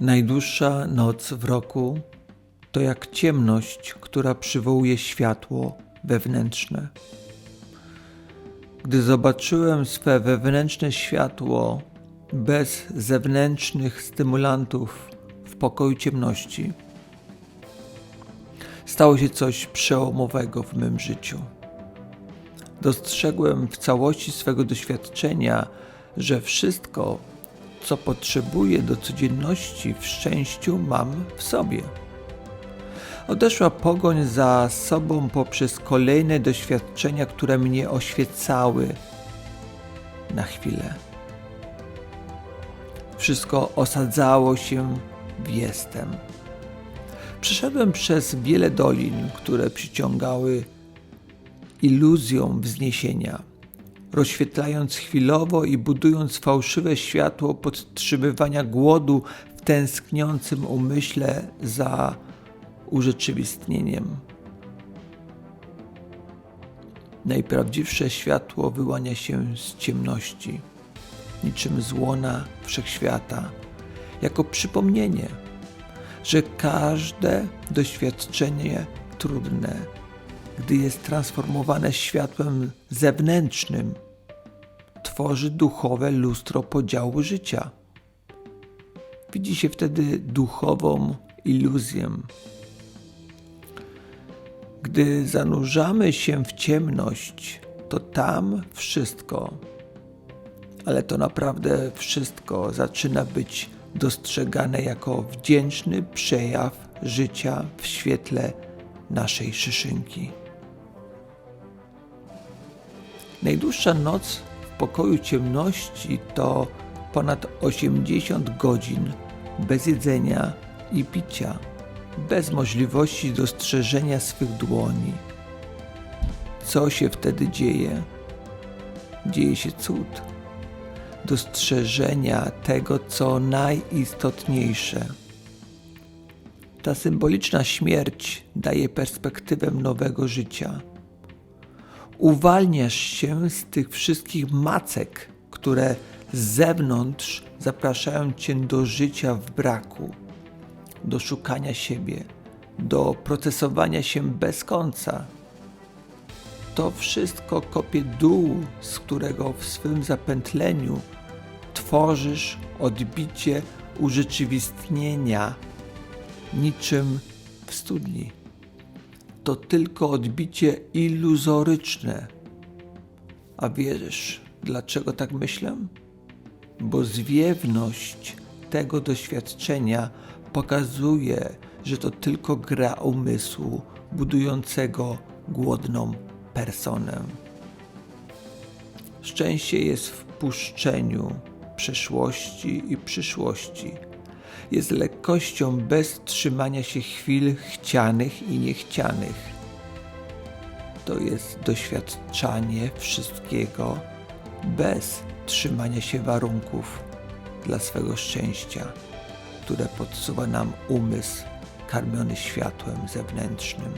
Najdłuższa noc w roku to jak ciemność, która przywołuje światło wewnętrzne. Gdy zobaczyłem swe wewnętrzne światło bez zewnętrznych stymulantów w pokoju ciemności, stało się coś przełomowego w mym życiu. Dostrzegłem w całości swego doświadczenia, że wszystko, co potrzebuję do codzienności w szczęściu, mam w sobie. Odeszła pogoń za sobą poprzez kolejne doświadczenia, które mnie oświecały na chwilę. Wszystko osadzało się w jestem. Przeszedłem przez wiele dolin, które przyciągały iluzją wzniesienia, rozświetlając chwilowo i budując fałszywe światło podtrzymywania głodu w tęskniącym umyśle za urzeczywistnieniem. Najprawdziwsze światło wyłania się z ciemności, niczym z łona wszechświata, jako przypomnienie, że każde doświadczenie trudne, gdy jest transformowane światłem zewnętrznym, tworzy duchowe lustro podziału życia. Widzi się wtedy duchową iluzję. Gdy zanurzamy się w ciemność, to tam wszystko, ale to naprawdę wszystko zaczyna być dostrzegane jako wdzięczny przejaw życia w świetle naszej szyszynki. Najdłuższa noc w pokoju ciemności to ponad 80 godzin bez jedzenia i picia, bez możliwości dostrzeżenia swych dłoni. Co się wtedy dzieje? Dzieje się cud dostrzeżenia tego, co najistotniejsze. Ta symboliczna śmierć daje perspektywę nowego życia. Uwalniasz się z tych wszystkich macek, które z zewnątrz zapraszają cię do życia w braku, do szukania siebie, do procesowania się bez końca. To wszystko kopie dół, z którego w swym zapętleniu tworzysz odbicie urzeczywistnienia niczym w studni. To tylko odbicie iluzoryczne. A wierzysz, dlaczego tak myślę? Bo zwiewność tego doświadczenia pokazuje, że to tylko gra umysłu budującego głodną personę. Szczęście jest w puszczeniu przeszłości i przyszłości. Jest lekkością bez trzymania się chwil chcianych i niechcianych. To jest doświadczanie wszystkiego bez trzymania się warunków dla swego szczęścia, które podsuwa nam umysł karmiony światłem zewnętrznym.